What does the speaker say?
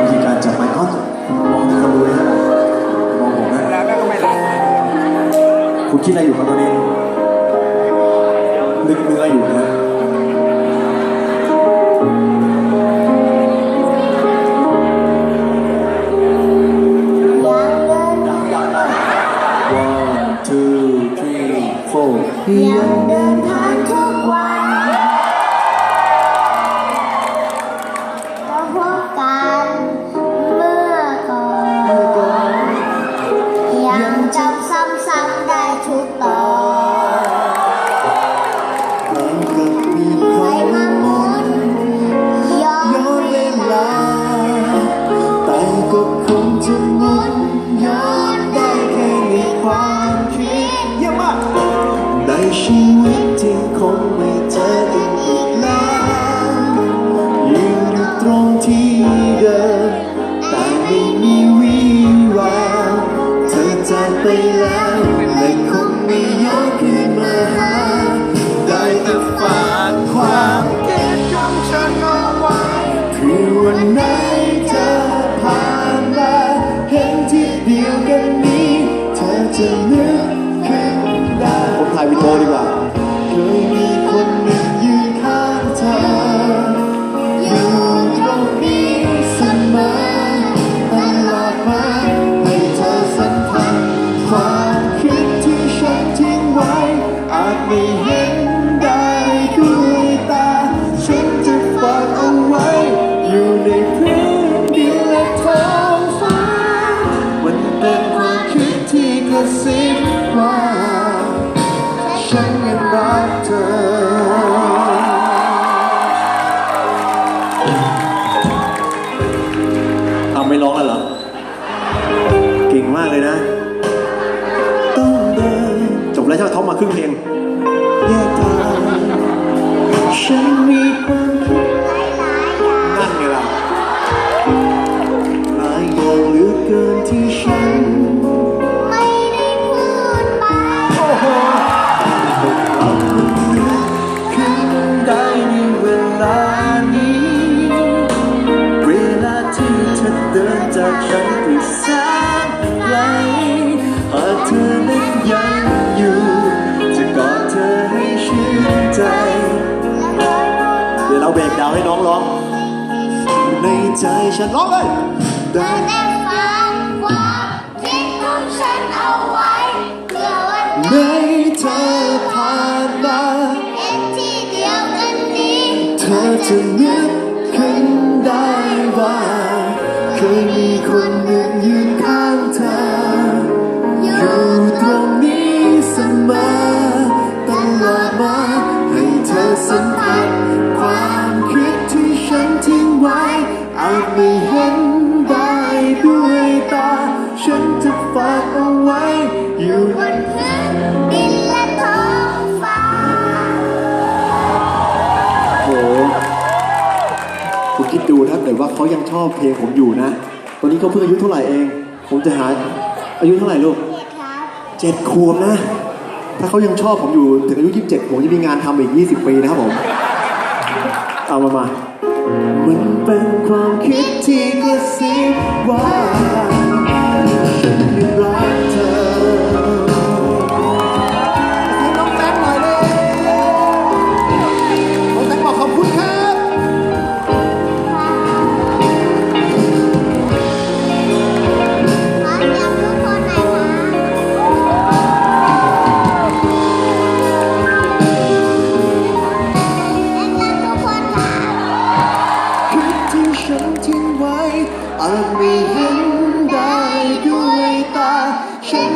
วิธีการจับไมค์อ้าวมองคนดูนะฮะมองผมนะแล้วแม่ก็ไม่หลับคุณคิดอะไรอยู่ครับตอนนี้นึกเนื้ออยู่นะ จำซ้ำๆได้ทุกตอนใครมาหมุนย้อนเวลา แต่ก็คงจะหมุนย้อนได้แค่ในความคิดเยี่ยมมากในชีวิตจริงคงไม่เจอกันอีกแล้วยืนอยู่ตรงที่เดิมแต่ไม่มี จาาจไม่เห็นได้ด้วยตา ฉันจะฝากเอาไว้ อยู่ในพื้นดินและท้องฟ้า มันเป็นความคิดที่กระซิบว่า ฉันยังรักเธอเอาไม่ร้องแล้วเหรอ เก่งมากเลยนะ ต้องเดินจบแล้วใช่ไหมท้องมาครึ่งเพลง ฉันมีความคิดนั่นไงล่ะหลายอย่างเหลือเกินที่ฉัน ไม่ได้พูดไปโอ้โหเรานึกขึ้นได้ในเวลานี้ เวลาที่เธอเดินจากฉันไปแสนไกลหากเธอนั้นยังาเบรกดาวให้น้องร้อง ในใจฉันร้องเลยเธอได้ฟังความคิดของฉันเอาไว้เพื่อวันในเธอผ่านมาเห็นที่เดียวกันนี้ เธอจะนึกขึ้นได้ว่าเคยมีคนหนึ่งยืนข้าง คุณคิดดูถ้าเกิดว่าเขายังชอบเพลงผมอยู่นะ ตอนนี้เขาเพิ่งอายุเท่าไหร่เอง ผมจะหาอายุเท่าไหร่ลูกครับเจ็ดขวบนะ ถ้าเขายังชอบผมอยู่ถึงอายุ27ผมจะมีงานทำอีก20ปีนะครับผม เอามามามันเป็นความคิดที่กระซิบว่า She